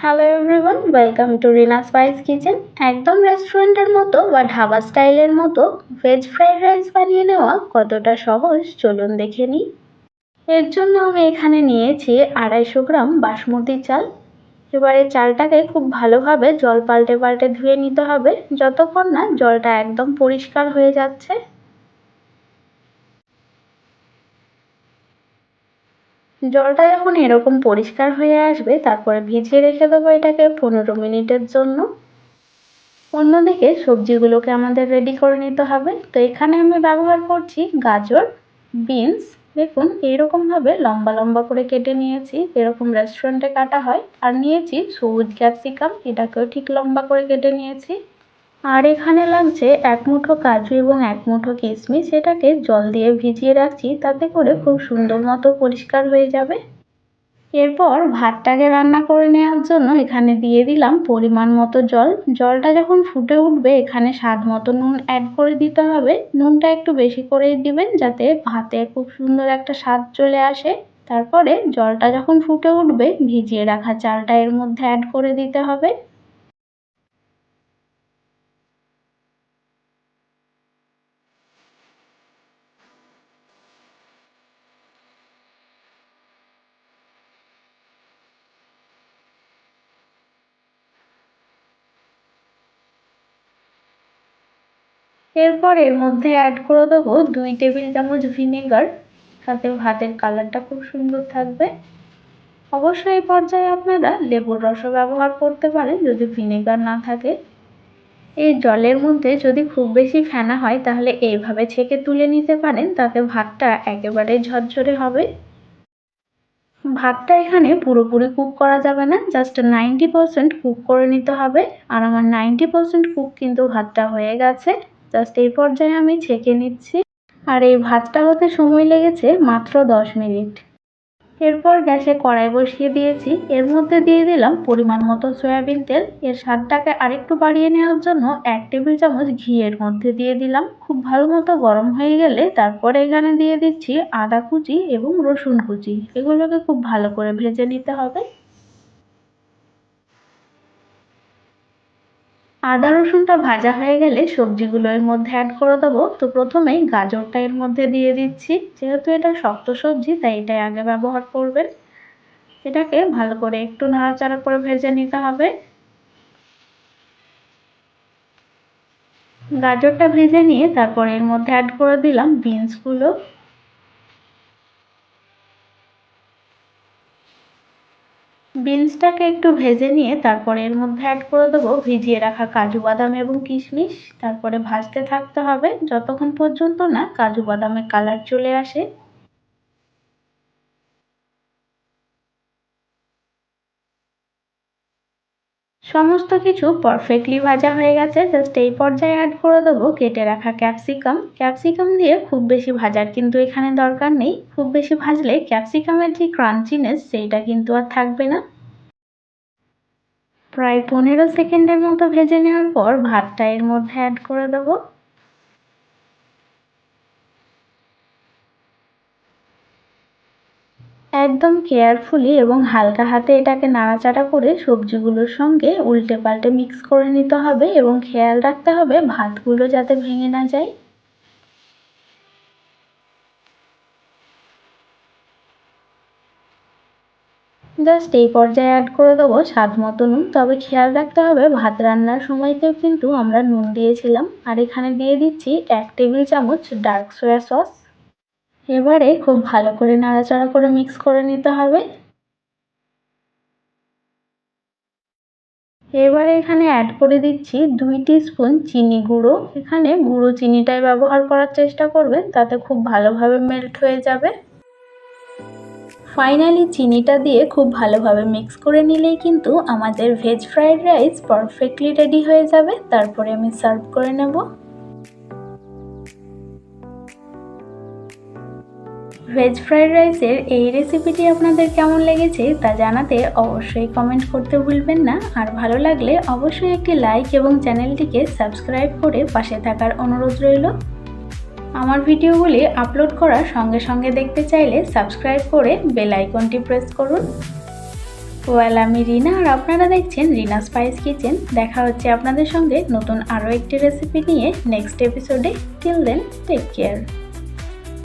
Hello everyone welcome to Rina spice kitchen একদম রেস্টুরেন্টের মতো বা ঢাবা স্টাইলের মতো ভেজ ফ্রাইড রাইস বানিয়ে নেওয়া কতটা সহজ, চলুন দেখে নিই। এর জন্য আমি এখানে নিয়েছি আড়াইশো গ্রাম বাসমতি চাল। এবারে চালটাকে খুব ভালোভাবে জল পাল্টে পাল্টে ধুয়ে নিতে হবে। যতক্ষণ না জলটা একদম পরিষ্কার হয়ে যাচ্ছে। জলটা যখন এরকম পরিষ্কার হয়ে আসবে, তারপরে ভিজিয়ে রেখে দেবো এটাকে পনেরো মিনিটের জন্য। অন্যদিকে সবজিগুলোকে আমাদের রেডি করে নিতে হবে। তো এখানে আমি ব্যবহার করছি গাজর বিনস দেখুন এইরকমভাবে লম্বা লম্বা করে কেটে নিয়েছি। এরকম রেস্টুরেন্টে কাটা হয়। আর নিয়েছি সবুজ ক্যাপসিকাম এটাকেও ঠিক লম্বা করে কেটে নিয়েছি। আর এখানে লাগছে এক মুঠো কাজু এবং এক মুঠো কিশমিশ এটাকে জল দিয়ে ভিজিয়ে রাখছি, তাতে করে খুব সুন্দর মতো পরিষ্কার হয়ে যাবে। এরপর ভাতটাকে রান্না করে নেওয়ার জন্য এখানে দিয়ে দিলাম পরিমাণ মতো জল। জলটা যখন ফুটে উঠবে, এখানে স্বাদ মতো নুন অ্যাড করে দিতে হবে। নুনটা একটু বেশি করেই দিবেন, যাতে ভাতে খুব সুন্দর একটা স্বাদ চলে আসে। তারপরে জলটা যখন ফুটে উঠবে, ভিজিয়ে রাখা চালটা এর মধ্যে অ্যাড করে দিতে হবে। এরপর এর মধ্যে অ্যাড করে দেবো দুই টেবিল চামচ ভিনেগার তাতে ভাতের কালারটা খুব সুন্দর থাকবে। অবশ্যই এই পর্যায়ে আপনারা লেবুর রসও ব্যবহার করতে পারেন যদি ভিনেগার না থাকে। এই জলের মধ্যে যদি খুব বেশি ফেনা হয়, তাহলে এইভাবে ছেঁকে তুলে নিতে পারেন, তাতে ভাতটা একেবারে ঝরঝরে হবে। ভাতটা এখানে পুরোপুরি কুক করা যাবে না জাস্ট নাইনটি পারসেন্ট কুক করে নিতে হবে। আর আমার নাইনটি পারসেন্ট কুক কিন্তু ভাতটা হয়ে গেছে। জাস্ট এই পর্যায়ে আমি ছেঁকে নিচ্ছি। আর এই ভাতটা হতে সময় লেগেছে মাত্র দশ মিনিট। এরপর গ্যাসে কড়াই বসিয়ে দিয়েছি। এর মধ্যে দিয়ে দিলাম পরিমাণ মতো সয়াবিন তেল। এর স্বাদটাকে আরেকটু বাড়িয়ে নেওয়ার জন্য এক টেবিল চামচ ঘি এর মধ্যে দিয়ে দিলাম। খুব ভালো মতো গরম হয়ে গেলে তারপরে এখানে দিয়ে দিচ্ছি আদা কুচি এবং রসুন কুচি। এগুলোকে খুব ভালো করে ভেজে নিতে হবে। আদা রসুনটা ভাজা হয়ে গেলে সবজিগুলো এর মধ্যে অ্যাড করে দেবো। তো প্রথমেই গাজরটা এর মধ্যে দিয়ে দিচ্ছি। যেহেতু এটা শক্ত সবজি, তাই এটাই আগে ব্যবহার করবেন। এটাকে ভালো করে একটু নাড়াচাড়া করে ভেজে নিতে হবে। গাজরটা ভেজে নিয়ে তারপর এর মধ্যে অ্যাড করে দিলাম বিনসগুলো বিনসটাকে একটু ভেজে নিয়ে তারপরে এর মধ্যে অ্যাড করে দেবো ভিজিয়ে রাখা কাজু বাদাম এবং কিশমিশ। তারপরে ভাজতে থাকতে হবে। যতক্ষণ পর্যন্ত না কাজু বাদামের কালার চলে আসে সমস্ত কিছু পারফেক্টলি ভাজা হয়ে গেছে। জাস্ট এই পর্যায়ে অ্যাড করে দেবো কেটে রাখা ক্যাপসিকাম ক্যাপসিকাম দিয়ে খুব বেশি ভাজার কিন্তু এখানে দরকার নেই। খুব বেশি ভাজলে ক্যাপসিকামের যে ক্রাঞ্চিনেস সেইটা কিন্তু আর থাকবে না। প্রায় পনেরো সেকেন্ডের মতো ভেজে নেওয়ার পর ভাতটা এর মধ্যে অ্যাড করে দেবো। একদম কেয়ারফুলি এবং হালকা হাতে এটাকে নাড়াচাড়া করে সবজিগুলোর সঙ্গে উল্টে পাল্টে মিক্স করে নিতে হবে এবং খেয়াল রাখতে হবে ভাতগুলো যাতে ভেঙে না যায়। জাস্ট এই পর্যায়ে অ্যাড করে দেবো স্বাদ মতো নুন। তবে খেয়াল রাখতে হবে ভাত রান্নার সময়তেও কিন্তু আমরা নুন দিয়েছিলাম। আর এখানে দিয়ে দিচ্ছি এক টেবিল চামচ ডার্ক সোয়া সস এবারে খুব ভালো করে নাড়াচাড়া করে মিক্স করে নিতে হবে। এবারে এখানে অ্যাড করে দিচ্ছি দুই স্পুন চিনি গুঁড়ো। এখানে গুঁড়ো চিনিটাই ব্যবহার করার চেষ্টা করবেন তাতে খুব ভালোভাবে মেল্ট হয়ে যাবে। ফাইনালি চিনিটা দিয়ে খুব ভালোভাবে মিক্স করে নিলেই কিন্তু আমাদের veg fried rice perfectly ready হয়ে যাবে। তারপরে আমি সার্ভ করে নেব। ভেজ ফ্রাইড রাইসের এই রেসিপিটি আপনাদের কেমন লেগেছে তা জানাতে অবশ্যই কমেন্ট করতে ভুলবেন না। আর ভালো লাগলে অবশ্যই একটি লাইক এবং চ্যানেলটিকে সাবস্ক্রাইব করে পাশে থাকার অনুরোধ রইল। আমার ভিডিওগুলি আপলোড করার সঙ্গে সঙ্গে দেখতে চাইলে সাবস্ক্রাইব করে বেল আইকনটি প্রেস করুন। ওয়েল আমি রিনা আর আপনারা দেখছেন রিনা স্পাইস কিচেন দেখা হচ্ছে আপনাদের সঙ্গে নতুন আরও একটি রেসিপি নিয়ে নেক্সট এপিসোডে টিল দেন টেক কেয়ার